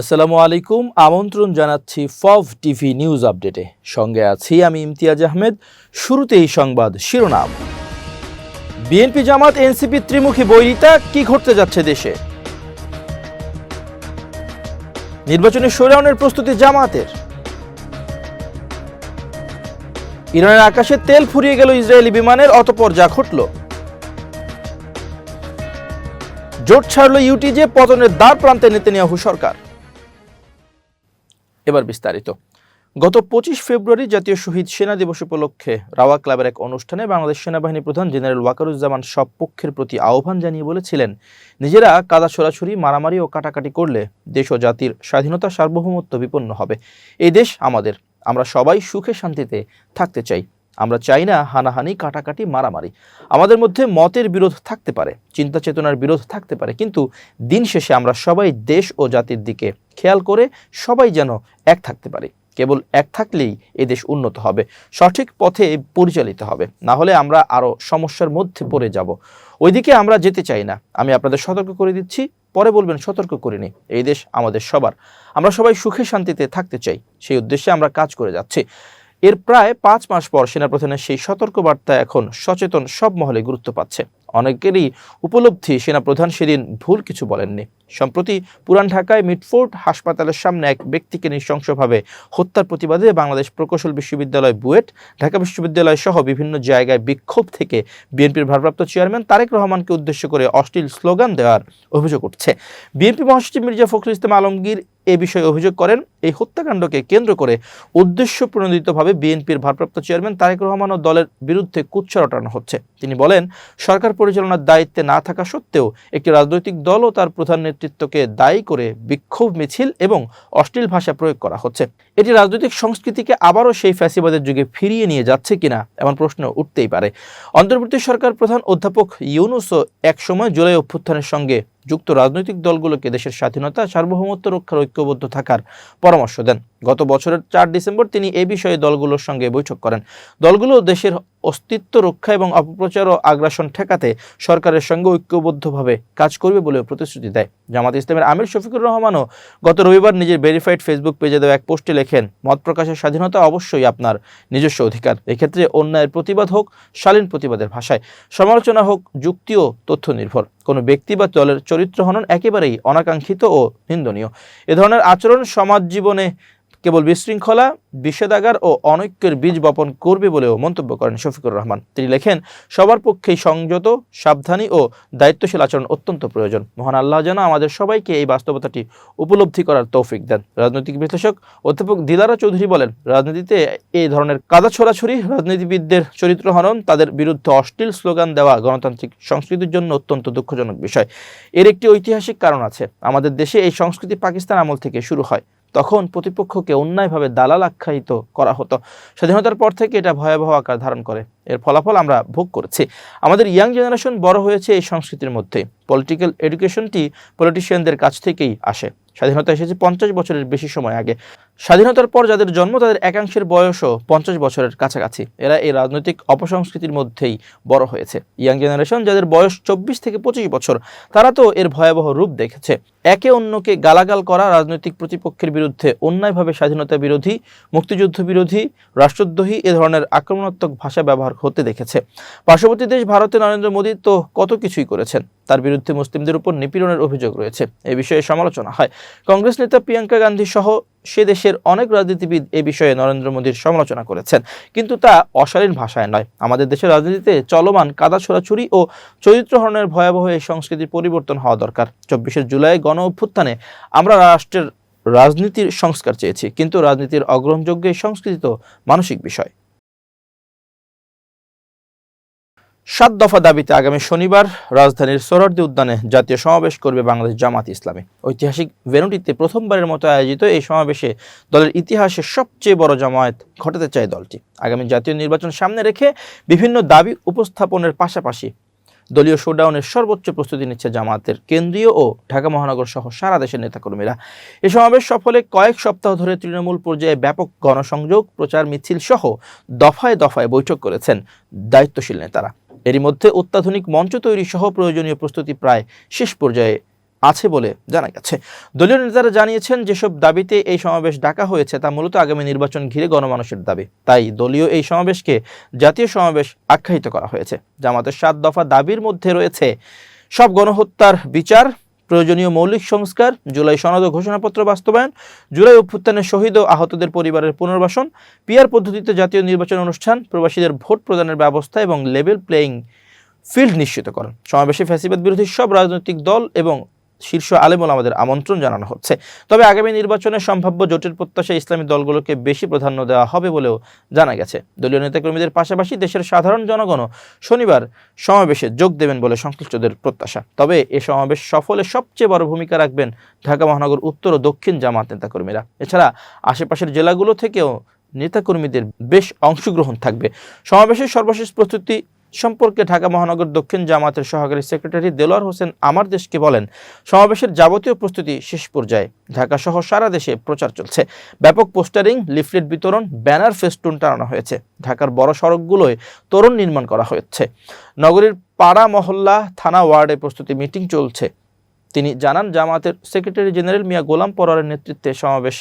আসসালামু আলাইকুম। আমন্ত্রণ জানাচ্ছি ফভ টিভি নিউজ আপডেটে। সঙ্গে আছি আমি ইমতিয়াজ আহমেদ। শুরুতেই সংবাদ শিরোনাম। বিএনপি জামাত, এনসিপি ত্রিমুখী বৈরিতা, কি ঘটতে যাচ্ছে দেশে? নির্বাচনী শোডাউনের প্রস্তুতি জামাতের। ইরানের আকাশে তেল ফুরিয়ে গেল ইসরায়েলি বিমানের, অতপর যা ঘটল। জোট ছাড়ল ইউটিজে, পতনের দ্বার প্রান্তে নেতানিয়াহু সরকার। এবার বিস্তারিত। গত পঁচিশ ফেব্রুয়ারি জাতীয় শহীদ সেনা দিবস উপলক্ষে রাওয়া ক্লাবের এক অনুষ্ঠানে বাংলাদেশ সেনাবাহিনী প্রধান জেনারেল ওয়াকারুজ্জামান সব পক্ষের প্রতি আহ্বান জানিয়ে বলেছিলেন, নিজেরা কাদা ছোড়াছুরি মারামারি ও কাটাকাটি করলে দেশ ও জাতির স্বাধীনতা সার্বভৌমত্ব বিপন্ন হবে। এই দেশ আমাদের। আমরা সবাই সুখে শান্তিতে থাকতে চাই। আমরা চাই না হানাহানি, কাটাকাটি, মারামারি। আমাদের মধ্যে মতের বিরোধ থাকতে পারে, চিন্তা চেতনার বিরোধ থাকতে পারে, কিন্তু দিন শেষে আমরা সবাই দেশ ও জাতির দিকে খেয়াল করে সবাই যেন এক থাকতে পারে। কেবল এক থাকলেই এ দেশ উন্নত হবে। সঠিক পথে পরিচালিত হবে। না হলে আমরা আরও সমস্যার মধ্যে পড়ে যাব। ওইদিকে আমরা যেতে চাই না। আমি আপনাদের সতর্ক করে দিচ্ছি। পরে বলবেন, সতর্ক করিনি। এই দেশ আমাদের সবার। আমরা সবাই সুখে শান্তিতে থাকতে চাই। সেই উদ্দেশ্যে আমরা কাজ করে যাচ্ছি। এর প্রায় পাঁচ মাস পর সেনাপ্রধানের সেই সতর্কবার্তা এখন সচেতন সব মহলে গুরুত্ব পাচ্ছে। অনেকেরই উপলব্ধি সেনাপ্রধান সেদিন ভুল কিছু বলেননি। সম্প্রতি পুরান ঢাকায় মিটফোর্ট হাসপাতালের সামনে এক ব্যক্তিকে নৃশংসভাবে হত্যার প্রতিবাদে বাংলাদেশ প্রকৌশল বিশ্ববিদ্যালয় বুয়েট, ঢাকা বিশ্ববিদ্যালয় সহ বিভিন্ন জায়গায় বিক্ষোভ থেকে বিএনপির ভারপ্রাপ্ত চেয়ারম্যান তারেক রহমানকে উদ্দেশ্য করে অশ্লীল স্লোগান দেওয়ার অভিযোগ উঠছে। বিএনপি মহাসচিব মির্জা ফখরুল ইসলাম আলমগীর এ বিষয়ে অভিযোগ করেন, এই হত্যাকাণ্ডকে কেন্দ্র করে উদ্দেশ্য প্রণোদিতভাবে বিএনপির ভারপ্রাপ্ত চেয়ারম্যান তারেক রহমান ও দলের বিরুদ্ধে কুচ্ছা রটানো হচ্ছে। তিনি বলেন, সরকার পরিচালনার দায়িত্বে না থাকা সত্ত্বেও একটি রাজনৈতিক দল ও তার প্রধান নেতৃত্বকে দায়ী করে বিক্ষোভ মিছিল এবং অশ্লীল ভাষা প্রয়োগ করা হচ্ছে। এটি রাজনৈতিক সংস্কৃতিকে আবারও সেই ফ্যাসিবাদের যুগে ফিরিয়ে নিয়ে যাচ্ছে কিনা এমন প্রশ্ন উঠতেই পারে। অন্তর্বর্তী সরকার প্রধান অধ্যাপক ইউনুসও একসময় জুলাই অভ্যুত্থানের সঙ্গে যুক্ত রাজনৈতিক দলগুলোকে দেশের স্বাধীনতা, সার্বভৌমত্ব রক্ষার ঐক্যবদ্ধ থাকার পরামর্শ দেন। গত বছরের চার ডিসেম্বর তিনি এ বিষয়ে দলগুলোর সঙ্গে বৈঠক করেন। দলগুলো দেশের অস্তিত্ব রক্ষা এবং অপপ্রচার ও আগ্রাসন ঠেকাতে সরকারের সঙ্গে ঐক্যবদ্ধভাবে কাজ করবে বলেও প্রতিশ্রুতি দেয়। জামাত ইসলামের আমির শফিকুর রহমানও গত রবিবার নিজের ভেরিফাইড ফেসবুক পেজে দেওয়া এক পোস্টে লেখেন, মত প্রকাশের স্বাধীনতা অবশ্যই আপনার নিজস্ব অধিকার। এক্ষেত্রে অন্যায়ের প্রতিবাদ হোক, শালীন প্রতিবাদের ভাষায়। সমালোচনা হোক যুক্তিও তথ্য নির্ভর। কোনো ব্যক্তি বা দলের চরিত্র হনন একেবারেই অনাকাঙ্ক্ষিত ও নিন্দনীয়। এ ধরনের আচরণ সমাজ জীবনে কেবল বিশৃঙ্খলা, বিষেধাগার ও অনৈক্যের বীজ বপন করবে বলেও মন্তব্য করেন শফিকুর রহমান। তিনি লেখেন, সবার পক্ষেই সংযত, সাবধানী ও দায়িত্বশীল আচরণ অত্যন্ত প্রয়োজন। মহান আল্লাহ যেন আমাদের সবাইকে এই বাস্তবতাটি উপলব্ধি করার তৌফিক দেন। রাজনৈতিক বিশ্লেষক অধ্যাপক দিদারা চৌধুরী বলেন, রাজনীতিতে এই ধরনের কাদা ছোড়াছড়ি, রাজনীতিবিদদের চরিত্র হনন, তাদের বিরুদ্ধে অশ্লীল স্লোগান দেওয়া গণতান্ত্রিক সংস্কৃতির জন্য অত্যন্ত দুঃখজনক বিষয়। এর একটি ঐতিহাসিক কারণ আছে। আমাদের দেশে এই সংস্কৃতি পাকিস্তান আমল থেকে শুরু হয়। তখন প্রতিপক্ষকে অন্যায়ভাবে দালাল আখ্যায়িত করা হতো। স্বাধীনতার পর থেকে এটা ভয়াবহ আকার ধারণ করে। এর ফলাফল আমরা ভোগ করেছি। আমাদের ইয়াং জেনারেশন বড় হয়েছে এই সংস্কৃতির মধ্যে। পলিটিক্যাল এডুকেশনটি পলিটিশিয়ানদের কাছ থেকেই আসে। স্বাধীনতা এসেছে পঞ্চাশ বছরের বেশি সময় আগে। স্বাধীনতার পর যাদের জন্ম, তাদের একাংশের বয়সও পঞ্চাশ বছরের কাছাকাছি। এরা এই রাজনৈতিক অপসংস্কৃতির মধ্যেই বড় হয়েছে। ইয়াং জেনারেশন, যাদের বয়স চব্বিশ থেকে পঁচিশ বছর, তারা তো এর ভয়াবহ রূপ দেখেছে। একে অন্যকে গালাগাল করা রাজনৈতিক প্রতিপক্ষের বিরুদ্ধে অন্যায়ভাবে স্বাধীনতা বিরোধী, মুক্তিযুদ্ধ বিরোধী, রাষ্ট্রদ্রোহী এ ধরনের আক্রমণাত্মক ভাষা ব্যবহার হতে দেখেছে। পার্শ্ববর্তী দেশ ভারতে নরেন্দ্র মোদী তো কত কিছুই করেছেন। তার বিরুদ্ধে মুসলিমদের উপর নিপীড়নের অভিযোগ রয়েছে। এ বিষয়ে সমালোচনা হয়। কংগ্রেস নেতা প্রিয়াঙ্কা গান্ধী সহ সে দেশের অনেক রাজনীতিবিদ এ বিষয়ে নরেন্দ্র মোদীর সমালোচনা করেছেন। কিন্তু তা অশালীন ভাষায় নয়। আমাদের দেশের রাজনীতিতে চলমান কাদা ছোড়াছুরি ও চরিত্রহরণের ভয়াবহ এই সংস্কৃতির পরিবর্তন হওয়া দরকার। চব্বিশে জুলাই গণ অভ্যুত্থানে আমরা রাষ্ট্রের রাজনীতির সংস্কার চেয়েছি, কিন্তু রাজনীতির অগ্রহণযোগ্য সংস্কৃতি তো মানসিক বিষয়। সাত দফা দাবিতে আগামী শনিবার রাজধানীর সোহরার্দি উদ্যানে জাতীয় সমাবেশ করবে বাংলাদেশ জামাত ইসলামী। ঐতিহাসিক ভেনুটিতে প্রথমবারের মতো আয়োজিত এই সমাবেশে দলের ইতিহাসে সবচেয়ে বড় জামায়াত ঘটাতে চায় দলটি। আগামী জাতীয় নির্বাচন সামনে রেখে বিভিন্ন দাবি উপস্থাপনের পাশাপাশি দলীয় শোডাউনের সর্বোচ্চ প্রস্তুতি নিচ্ছে জামাতের কেন্দ্রীয় ও ঢাকা মহানগর সহ সারা দেশের নেতাকর্মীরা। এ সমাবেশ সফলে কয়েক সপ্তাহ ধরে তৃণমূল পর্যায়ে ব্যাপক গণসংযোগ, প্রচার, মিছিল সহ দফায় দফায় বৈঠক করেছেন দায়িত্বশীল নেতারা। এরই মধ্যে অত্যাধুনিক মঞ্চ তৈরি সহ প্রয়োজনীয় প্রস্তুতি প্রায় শেষ পর্যায়ে আছে বলে জানা গেছে। দলীয় নেতারা জানিয়েছেন, যেসব দাবিতে এই সমাবেশ ডাকা হয়েছে তা মূলত আগামী নির্বাচন ঘিরে গণমানুষের দাবি। তাই দলীয় এই সমাবেশকে জাতীয় সমাবেশ আখ্যায়িত করা হয়েছে। জামাতের সাত দফা দাবির মধ্যে রয়েছে, সব গণহত্যার বিচার প্রয়োজনীয় মৌলিক সংস্কার, জুলাই সনদ ও ঘোষণাপত্র বাস্তবায়ন, জুলাই অভ্যুত্থানের শহীদ ও আহতদের পরিবারের পুনর্বাসন পিয়ার পদ্ধতিতে জাতীয় নির্বাচন অনুষ্ঠান, প্রবাসীদের ভোট প্রদানের ব্যবস্থা এবং লেভেল প্লেয়িং ফিল্ড নিশ্চিত করেন সমাবেশে ফ্যাসিবাদ বিরোধী সব রাজনৈতিক দল এবং শীর্ষ আলেমুল আমাদের আমন্ত্রণ জানানো হচ্ছে। তবে আগামী নির্বাচনে সম্ভাব্য জোটের প্রত্যাশায় ইসলামী দলগুলোকে বেশি প্রাধান্য দেওয়া হবে বলেও জানা গেছে। দলীয় নেতাকর্মীদের পাশাপাশি দেশের সাধারণ জনগণও শনিবার সমাবেশে যোগ দেবেন বলে সংশ্লিষ্টদের প্রত্যাশা। তবে এ সমাবেশ সফলে সবচেয়ে বড় ভূমিকা রাখবেন ঢাকা মহানগর উত্তর ও দক্ষিণ জামাত নেতাকর্মীরা। এছাড়া আশেপাশের জেলাগুলো থেকেও নেতাকর্মীদের বেশ অংশগ্রহণ থাকবে। সমাবেশের সর্বশেষ প্রস্তুতি সম্পর্কে ঢাকা মহানগর দক্ষিণ জামাতের সহকারী সেক্রেটারি দেলোয়ার হোসেন আমার দেশকে বলেন, সমাবেশের যাবতীয় প্রস্তুতি শেষ পর্যায়ে। ঢাকা সহ সারা দেশে প্রচার চলছে। ব্যাপক পোস্টারিং, লিফলেট বিতরণ, ব্যানার ফেস্টুন টানানো হয়েছে। ঢাকার বড় সড়কগুলোয় তরুণ নির্মাণ করা হয়েছে। নগরীর পাড়া মহল্লা থানা ওয়ার্ডে প্রস্তুতি মিটিং চলছে। তিনি জানান জামাতের সেক্রেটারি জেনারেল মিয়া গোলাম পরোয়ারের নেতৃত্বে সমাবেশ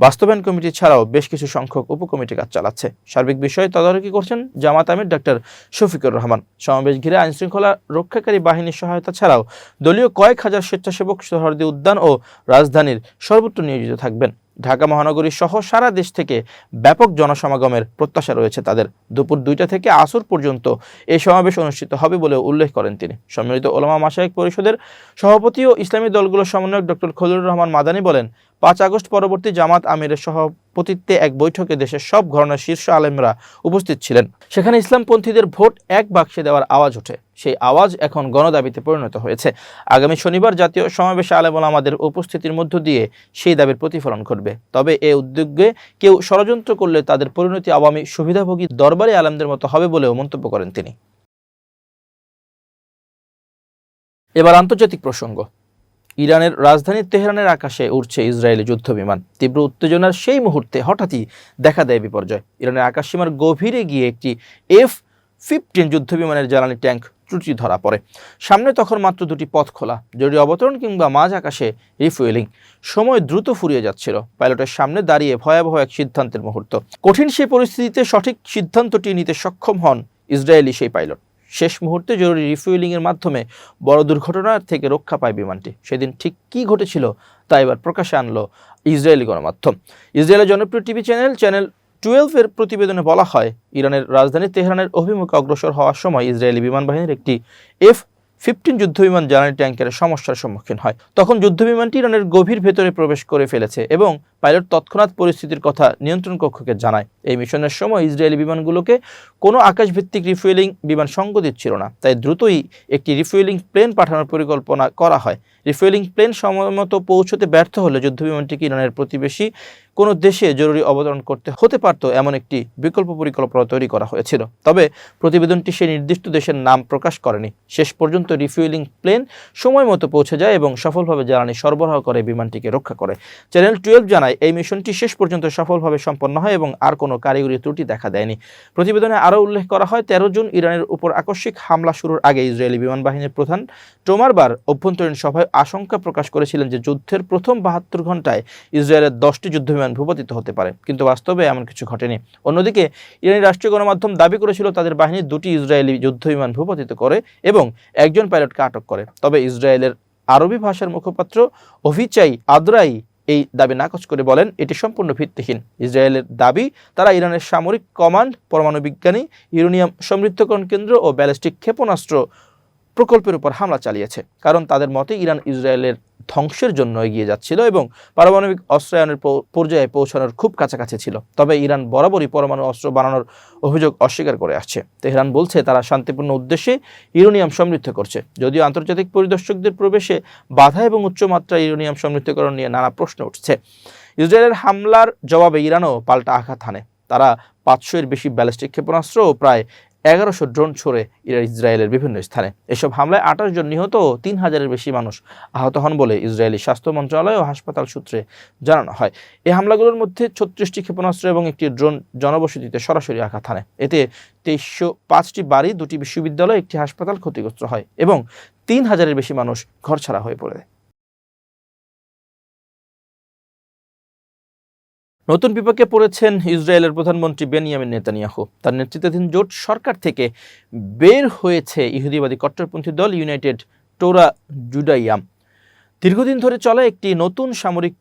বাস্তবায়ন কমিটি ছাড়াও বেশ কিছু সংখ্যক উপকমিটি কাজ চালাচ্ছে। সার্বিক বিষয়ে তদারকি করছেন জামাত আমির ডাক্তার শফিকুর রহমান। সমাবেশ ঘিরে আইনশৃঙ্খলা রক্ষাকারী বাহিনীর সহায়তা ছাড়াও দলীয় কয়েক হাজার স্বেচ্ছাসেবক সহরদি উদ্যান ও রাজধানীর সর্বত্র নিয়োজিত থাকবেন। ঢাকা মহানগরী সহ সারা দেশ থেকে ব্যাপক জনসমাগমের প্রত্যাশা রয়েছে তাদের। দুপুর দুইটা থেকে আসর পর্যন্ত এই সমাবেশ অনুষ্ঠিত হবে বলে উল্লেখ করেন তিনি। সম্মিলিত ওলামা মাসায়ক পরিষদের সভাপতি ও ইসলামী দলগুলোর সমন্বয়ক ডক্টর খলিলুর রহমান মাদানী বলেন পাঁচ আগস্ট পরবর্তী জামাত আমিরের সভাপতিত্বে এক বৈঠকে দেশের সব ঘরানার শীর্ষ আলেমরা উপস্থিত ছিলেন। সেখানে ইসলামপন্থীদের ভোট এক বাক্সে দেওয়ার আওয়াজ ওঠে। সেই আওয়াজ এখন গণদাবিতে পরিণত হয়েছে। আগামী শনিবার জাতীয় সমাবেশে আলেমুল আমাদের উপস্থিতির মধ্য দিয়ে সেই দাবির প্রতিফলন ঘটবে। তবে এ উদ্যোগে কেউ ষড়যন্ত্র করলে তাদের পরিণতি আওয়ামী সুবিধাভোগী দরবারি আলেমদের মতো হবে বলেও মন্তব্য করেন তিনি। এবার আন্তর্জাতিক প্রসঙ্গ। ইরানের রাজধানী তেহরানের আকাশে উড়ছে ইসরায়েলি যুদ্ধ বিমান তীব্র উত্তেজনার সেই মুহূর্তে হঠাৎই দেখা দেয় বিপর্যয়। ইরানের আকাশসীমার গভীরে গিয়ে একটি এফ ফিফটিন যুদ্ধ বিমানের জ্বালানি ট্যাঙ্ক ত্রুটি ধরা পড়ে। সামনে তখন মাত্র দুটি পথ খোলা, জরুরি অবতরণ কিংবা মাঝ আকাশে রিফুয়েলিং। সময় দ্রুত ফুরিয়ে যাচ্ছিল। পাইলটের সামনে দাঁড়িয়ে ভয়াবহ এক সিদ্ধান্তের মুহূর্ত। কঠিন সেই পরিস্থিতিতে সঠিক সিদ্ধান্তটি নিতে সক্ষম হন ইসরায়েলি সেই পাইলট। শেষ মুহূর্তে জরুরি রিফুয়েলিংয়ের মাধ্যমে বড় দুর্ঘটনার থেকে রক্ষা পায় বিমানটি। সেদিন ঠিক কি ঘটেছিল তা এবার প্রকাশে আনলো ইসরায়েলি গণমাধ্যম। ইসরায়েলের জনপ্রিয় টিভি চ্যানেল চ্যানেল টুয়েলভের প্রতিবেদনে বলা হয়, ইরানের রাজধানী তেহরানের অভিমুখে অগ্রসর হওয়ার সময় ইসরায়েলি বিমান বাহিনীর একটি এফ ফিফটিন যুদ্ধবিমান জ্বালানি ট্যাঙ্কের সমস্যার সম্মুখীন হয়। তখন যুদ্ধবিমানটি ইরানের গভীর ভেতরে প্রবেশ করে ফেলেছে এবং পাইলট তৎক্ষণাৎ পরিস্থিতির কথা নিয়ন্ত্রণ কক্ষকে জানায়। এই মিশনের সময় ইসরায়েলি বিমানগুলোকে কোনো আকাশভিত্তিক রিফুয়েলিং বিমান সঙ্গ দিচ্ছিল না, তাই দ্রুতই একটি রিফুয়েলিং প্লেন পাঠানোর পরিকল্পনা করা হয়। রিফুয়েলিং প্লেন সময়মতো পৌঁছতে ব্যর্থ হলে যুদ্ধ যুদ্ধবিমানটিকে ইরানের প্রতিবেশী কোনো দেশে জরুরি অবতরণ করতে হতে পারত এমন একটি বিকল্প পরিকল্পনা তৈরি করা হয়েছিল। তবে প্রতিবেদনটি সেই নির্দিষ্ট দেশের নাম প্রকাশ করেনি। শেষ পর্যন্ত রিফুয়েলিং প্লেন সময় মতো পৌঁছে যায় এবং সফলভাবে জ্বালানি সরবরাহ করে বিমানটিকে রক্ষা করে। চ্যানেল টুয়েলভ জানায়, এই মিশনটি শেষ পর্যন্ত সফলভাবে সম্পন্ন হয় এবং আর কোনো কারিগরি ত্রুটি দেখা দেয়নি। প্রতিবেদনে আরও উল্লেখ করা হয়, তেরো জুন ইরানের উপর আকস্মিক হামলা শুরুর আগে ইসরায়েলি বিমান বাহিনীর প্রধান টোমারবার অভ্যন্তরীণ সভায় আশঙ্কা প্রকাশ করেছিলেন যে যুদ্ধের প্রথম বাহাত্তর ঘন্টায় ইসরায়েলের দশটি যুদ্ধবিমান ভূপাতিত হতে পারে। কিন্তু বাস্তবে এমন কিছু ঘটেনি। অন্যদিকে, ইরানি রাষ্ট্রীয় গণমাধ্যম দাবি করেছিল তাদের বাহিনী দুটি ইসরায়েলি যুদ্ধবিমান ভূপাতিত করে এবং একজন পাইলটকে আটক করে। তবে ইসরায়েলের আরবি ভাষার মুখপাত্র অভিচাই আদ্রাই এই দাবি নাকচ করে বলেন, এটি সম্পূর্ণ ভিত্তিহীন। ইসরায়েলের দাবি, তারা ইরানের সামরিক কমান্ড, পরমাণু বিজ্ঞানী, ইউরেনিয়াম সমৃদ্ধকরণ কেন্দ্র ও ব্যালিস্টিক ক্ষেপণাস্ত্র প্রকল্পের উপর হামলা চালিয়েছে। কারণ তাদের মতে, ইরান ইসরায়েলের ধ্বংসের জন্য এগিয়ে যাচ্ছিল এবং পারমাণবিক অস্ত্রায়নের পর্যায়ে পৌঁছানোর খুব কাছাকাছি ছিল। তবে ইরান বরাবরই পরমাণু অস্ত্র বানানোর অভিযোগ অস্বীকার করে আসছে। তেহরান বলছে, তারা শান্তিপূর্ণ উদ্দেশ্যে ইউরেনিয়াম সমৃদ্ধ করছে। যদিও আন্তর্জাতিক পরিদর্শকদের প্রবেশে বাধা এবং উচ্চমাত্রা ইউরেনিয়াম সমৃদ্ধকরণ নিয়ে নানা প্রশ্ন উঠছে। ইসরায়েলের হামলার জবাবে ইরানও পাল্টা আঘাত হানে। তারা পাঁচশো এর বেশি ব্যালিস্টিক ক্ষেপণাস্ত্র ও প্রায় এগারোশো ড্রোন ছড়ে ইসরায়েলের বিভিন্ন স্থানে। এসব হামলায় আঠাশ জন নিহত ও তিন হাজারের বেশি মানুষ আহত হন বলে ইসরায়েলি স্বাস্থ্য মন্ত্রণালয় ও হাসপাতাল সূত্রে জানানো হয়। এই হামলাগুলোর মধ্যে ছত্রিশটি ক্ষেপণাস্ত্র এবং একটি ড্রোন জনবসতিতে সরাসরি আঘাত হানে এতে তেইশশো পাঁচটি বাড়ি, দুটি বিশ্ববিদ্যালয়, একটি হাসপাতাল ক্ষতিগ্রস্ত হয় এবং তিন হাজারের বেশি মানুষ ঘরছাড়া হয়ে পড়ে। নতুন বিপাকে পড়েছেন ইসরায়েলের প্রধানমন্ত্রী বেনিয়ামিন নেতানিয়াহু। তার নেতৃত্বাধীন জোট সরকার থেকে বের হয়েছে ইহুদিবাদী কট্টরপন্থী দল ইউনাইটেড টোরা জুডাইয়াম দীর্ঘদিন ধরে চলা একটি নতুন সামরিক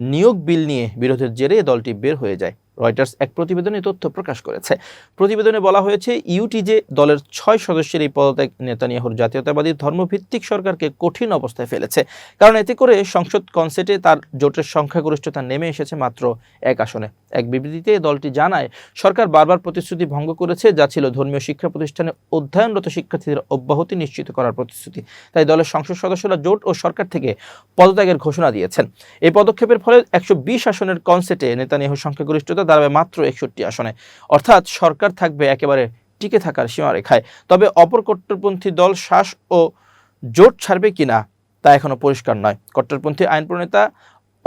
নিয়োগ বিল নিয়ে বিরোধের জেরে দলটি বের হয়ে যায়। রয়টার্স এক প্রতিবেদনে তথ্য প্রকাশ করেছে। প্রতিবেদনে বলা হয়েছে, ইউটিজে দলের ছয় সদস্যের এই পদত্যাগ নেতানিয়াহুর জাতীয়তাবাদী ধর্মভিত্তিক সরকারকে কঠিন অবস্থায় ফেলেছে। কারণ এতে করে সংসদ কনসেটে তার জোটের সংখ্যাগরিষ্ঠতা নেমে এসেছে মাত্র এক আসনে। এক বিবৃতিতে দলটি জানায়, সরকার বারবার প্রতিশ্রুতি ভঙ্গ করেছে, যা ছিল ধর্মীয় শিক্ষা প্রতিষ্ঠানে অধ্যয়নরত শিক্ষার্থীদের অব্যাহতি নিশ্চিত করার প্রতিশ্রুতি। তাই দলের সংসদ সদস্যরা জোট ও সরকার থেকে পদত্যাগের ঘোষণা দিয়েছেন। এই পদক্ষেপের ফলে একশো বিশ আসনের কনসেটে নেতানিয়াহুর সংখ্যাগরিষ্ঠতা দাঁড়াবে মাত্র একষট্টি আসনে। অর্থাৎ সরকার থাকবে একেবারে টিকে থাকার সীমারেখায়। তবে অপর কট্টরপন্থী দল শ্বাস ও জোট ছাড়বে কিনা তা এখনও পরিষ্কার নয়। কট্টরপন্থী আইন প্রণেতা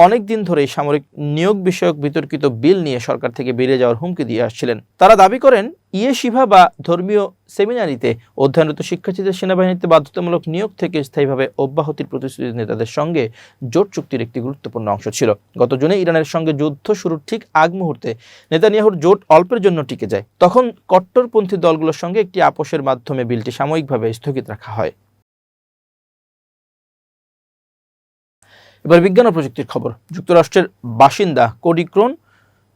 অনেক দিন ধরেই সামরিক নিয়োগ বিষয়ক বিতর্কিত বিল নিয়ে সরকার থেকে বেরিয়ে যাওয়ার হুমকি দিয়ে আসছিলেন। তারা দাবি করেন ইয়ে শিভা বা ধর্মীয় সেমিনারিতে অধ্যয়নরত শিক্ষার্থীদের সেনাবাহিনীতে বাধ্যতামূলক নিয়োগ থেকে স্থায়ীভাবে অব্যাহতির প্রতিশ্রুতি নেতাদের সঙ্গে জোট চুক্তির একটি গুরুত্বপূর্ণ অংশ ছিল। গত জুনে ইরানের সঙ্গে যুদ্ধ শুরুর ঠিক আগ মুহূর্তে নেতানিয়াহুর জোট অল্পের জন্য টিকে যায়। তখন কট্টরপন্থী দলগুলোর সঙ্গে একটি আপোষের মাধ্যমে বিলটি সাময়িকভাবে স্থগিত রাখা হয়। এবার বিজ্ঞান ও প্রযুক্তির খবর। যুক্তরাষ্ট্রের বাসিন্দা কোডি ক্রোন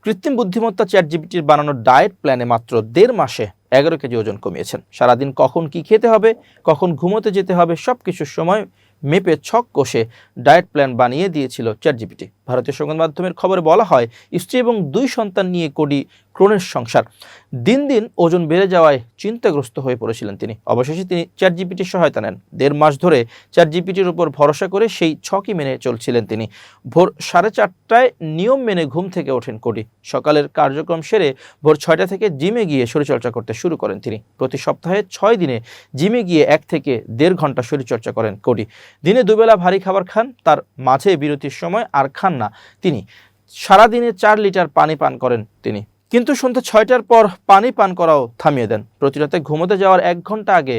কৃত্রিম বুদ্ধিমত্তা চ্যাট জিপিটির বানানো ডায়েট প্ল্যানে মাত্র দেড় মাসে এগারো কেজি ওজন কমিয়েছেন। সারাদিন কখন কি খেতে হবে, কখন ঘুমোতে যেতে হবে সব কিছুর সময় মেপে ছক কষে ডায়েট প্ল্যান বানিয়ে দিয়েছিল চ্যাট জিপিটি ভারতীয় সংবাদ মাধ্যমের খবরে বলা হয়, স্ত্রী এবং দুই সন্তান নিয়ে কোডি ক্রোনের সংসার। দিন দিন ওজন বেড়ে যাওয়ায় চিন্তাগ্রস্ত হয়ে পড়েছিলেন তিনি। অবশেষে তিনি চ্যাট জিপিটির সহায়তা নেন। দেড় মাস ধরে চ্যাট জিপিটির উপর ভরসা করে সেই ছকই মেনে চলছিলেন তিনি। ভোর সাড়ে চারটায় নিয়ম মেনে ঘুম থেকে ওঠেন কোডি। সকালের কার্যক্রম সেরে ভোর ছয়টা থেকে জিমে গিয়ে শরীরচর্চা করতে শুরু করেন তিনি। প্রতি সপ্তাহে ছয় দিনে জিমে গিয়ে এক থেকে দেড় ঘণ্টা শরীরচর্চা করেন কোডি। দিনে দুবেলা ভারী খাবার খান, তার মাঝে বিরতির সময় আর খান না তিনি। সারাদিনে চার লিটার পানি পান করেন তিনি। কিন্তু সন্ধ্যা ছয়টার পর পানি পান করাও থামিয়ে দেন। প্রতি রাতে ঘুমোতে যাওয়ার এক ঘণ্টা আগে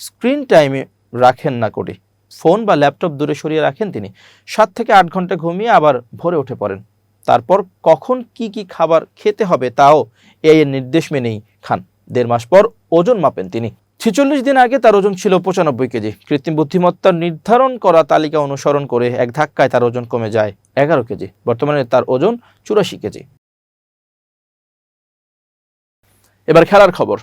স্ক্রিন টাইমে রাখেন না কোটি ফোন বা ল্যাপটপ দূরে সরিয়ে রাখেন তিনি। সাত থেকে আট ঘণ্টা ঘুমিয়ে আবার ভোরে উঠে পড়েন। তারপর কখন কি কি খাবার খেতে হবে তাও এই নির্দেশ মেনেই খান। দেড় মাস পর ওজন মাপেন তিনি। ছেচল্লিশ দিন আগে তার ওজন ছিল পঁচানব্বই কেজি। কৃত্রিম বুদ্ধিমত্তার নির্ধারণ করা তালিকা অনুসরণ করে এক ধাক্কায় তার ওজন কমে যায় এগারো কেজি। বর্তমানে তার ওজন চুরাশি কেজি। এবার খেলার খবর।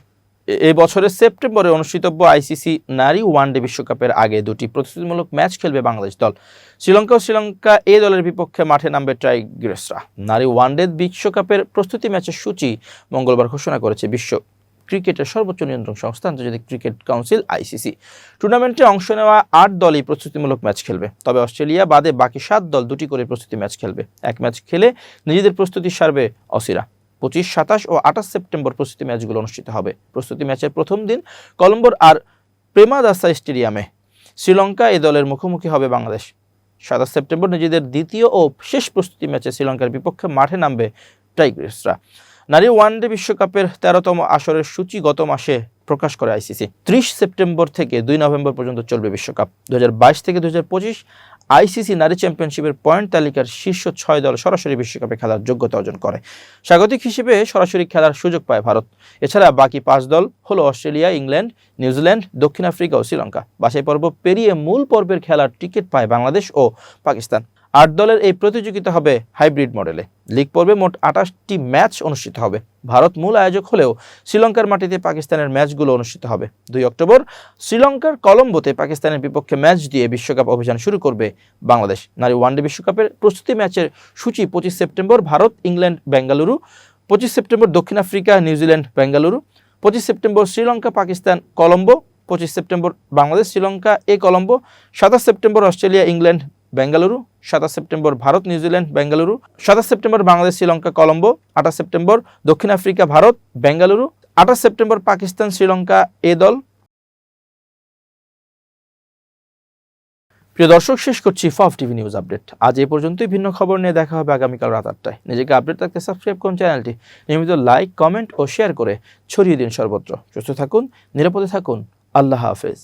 এ- বছরের সেপ্টেম্বরে অনুষ্ঠিতব্য আইসিসি নারী ওয়ানডে বিশ্বকাপের আগে দুটি প্রস্তুতিমূলক ম্যাচ খেলবে বাংলাদেশ দল। শ্রীলঙ্কা ও শ্রীলঙ্কা এ দলের বিপক্ষে মাঠে নামবে টাইগ্রেসরা। নারী ওয়ানডে বিশ্বকাপের প্রস্তুতি ম্যাচের সূচি মঙ্গলবার ঘোষণা করেছে বিশ্ব ক্রিকেটের সর্বোচ্চ নিয়ন্ত্রণ সংস্থা আন্তর্জাতিক ক্রিকেট কাউন্সিল, আইসিসি। টুর্নামেন্টে অংশ নেওয়া আট দলই প্রস্তুতিমূলক ম্যাচ খেলবে। তবে অস্ট্রেলিয়া বাদে বাকি সাত দল দুটি করে প্রস্তুতি ম্যাচ খেলবে। এক ম্যাচ খেলে নিজেদের প্রস্তুতি সারবে অসিরা। পঁচিশ, সাতাশ ও আঠাশ সেপ্টেম্বর প্রস্তুতি ম্যাচগুলো অনুষ্ঠিত হবে। প্রস্তুতি ম্যাচের প্রথম দিন কলম্বোর আর প্রেমাদাসা স্টেডিয়ামে। শ্রীলঙ্কা এই দলের মুখোমুখি হবে বাংলাদেশ। সাতাশ সেপ্টেম্বর নিজেদের দ্বিতীয় ও শেষ প্রস্তুতি ম্যাচে শ্রীলঙ্কার বিপক্ষে মাঠে নামবে টাইগ্রেসরা। নারী ওয়ানডে বিশ্বকাপের তেরোতম আসরের সূচি গত মাসে প্রকাশ করে আইসিসি। ত্রিশ সেপ্টেম্বর থেকে দুই নভেম্বর পর্যন্ত চলবে বিশ্বকাপ। দুই হাজার বাইশ থেকে দু হাজার পঁচিশ আইসিসি নারী চ্যাম্পিয়নশিপের পয়েন্ট তালিকার শীর্ষ ছয় দল সরাসরি বিশ্বকাপে খেলার যোগ্যতা অর্জন করে। স্বাগতিক হিসেবে সরাসরি খেলার সুযোগ পায় ভারত। এছাড়া বাকি পাঁচ দল হলো অস্ট্রেলিয়া, ইংল্যান্ড, নিউজিল্যান্ড, দক্ষিণ আফ্রিকা ও শ্রীলঙ্কা। বাছাই পর্ব পেরিয়ে মূল পর্বের খেলার টিকিট পায় বাংলাদেশ ও পাকিস্তান। আট দলের এই প্রতিযোগিতা হবে হাইব্রিড মডেলে। লিগ পর্বে মোট আঠাশটি ম্যাচ অনুষ্ঠিত হবে। ভারত মূল আয়োজক হলেও শ্রীলঙ্কার মাটিতে পাকিস্তানের ম্যাচগুলো অনুষ্ঠিত হবে। দুই অক্টোবর, শ্রীলঙ্কার কলম্বোতে পাকিস্তানের বিপক্ষে ম্যাচ দিয়ে বিশ্বকাপ অভিযান শুরু করবে বাংলাদেশ। নারী ওয়ানডে বিশ্বকাপের প্রস্তুতি ম্যাচের সূচি পঁচিশ সেপ্টেম্বর, ভারত, ইংল্যান্ড, বেঙ্গালুরু। পঁচিশ সেপ্টেম্বর, দক্ষিণ আফ্রিকা, নিউজিল্যান্ড, বেঙ্গালুরু। পঁচিশ সেপ্টেম্বর, শ্রীলঙ্কা, পাকিস্তান, কলম্বো। পঁচিশ সেপ্টেম্বর, বাংলাদেশ, শ্রীলঙ্কা, এ কলম্বো। সাতাশ সেপ্টেম্বর, অস্ট্রেলিয়া, ইংল্যান্ড বেঙ্গালুরু, সাতাশ সেপ্টেম্বর ভারত নিউজিল্যান্ড বেঙ্গালুরু, সাতাশ সেপ্টেম্বর বাংলাদেশ, শ্রীলঙ্কা, কলম্বো, আঠাশ সেপ্টেম্বর দক্ষিণ আফ্রিকা, ভারত, বেঙ্গালুরু, আঠাশ সেপ্টেম্বর পাকিস্তান, শ্রীলঙ্কা, এ দল। প্রিয় দর্শক, শেষ করছি ফফ টিভি নিউজ আপডেট। আজ এ পর্যন্তই, ভিন্ন খবর নিয়ে দেখা হবে আগামীকাল রাত আটটায়। নিজেকে আপডেট থাকতে সাবস্ক্রাইব করুন চ্যানেলটি। নিয়মিত লাইক, কমেন্ট ও শেয়ার করে ছড়িয়ে দিন সর্বত্র। সুস্থ থাকুন, নিরাপদে থাকুন। আল্লাহ হাফেজ।